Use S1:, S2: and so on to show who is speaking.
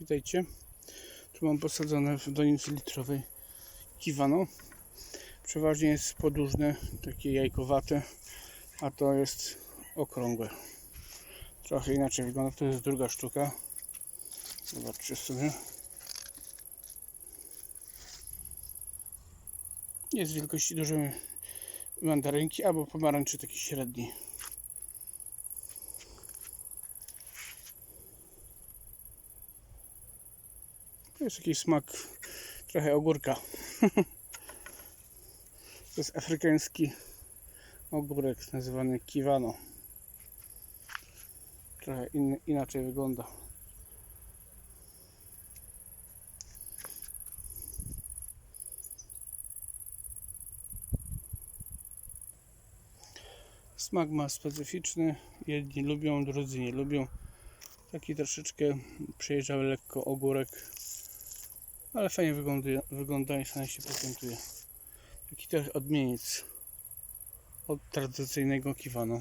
S1: Witajcie. Tu mam posadzone w donicy litrowej kiwano. Przeważnie jest podłużne, takie jajkowate, a to jest okrągłe. Trochę inaczej wygląda. To jest druga sztuka. Zobaczcie sobie. Jest wielkości dużej mandarynki albo pomarańczy taki średni. Jest jakiś smak trochę ogórka. to jest afrykański ogórek nazywany kiwano. Trochę inny, inaczej wygląda. Smak ma specyficzny. Jedni lubią, drudzy nie lubią. Taki troszeczkę przejeżdżały lekko ogórek. Ale fajnie wygląda, wygląda i fajnie się prezentuje. Taki trochę odmieniec od tradycyjnego kiwano.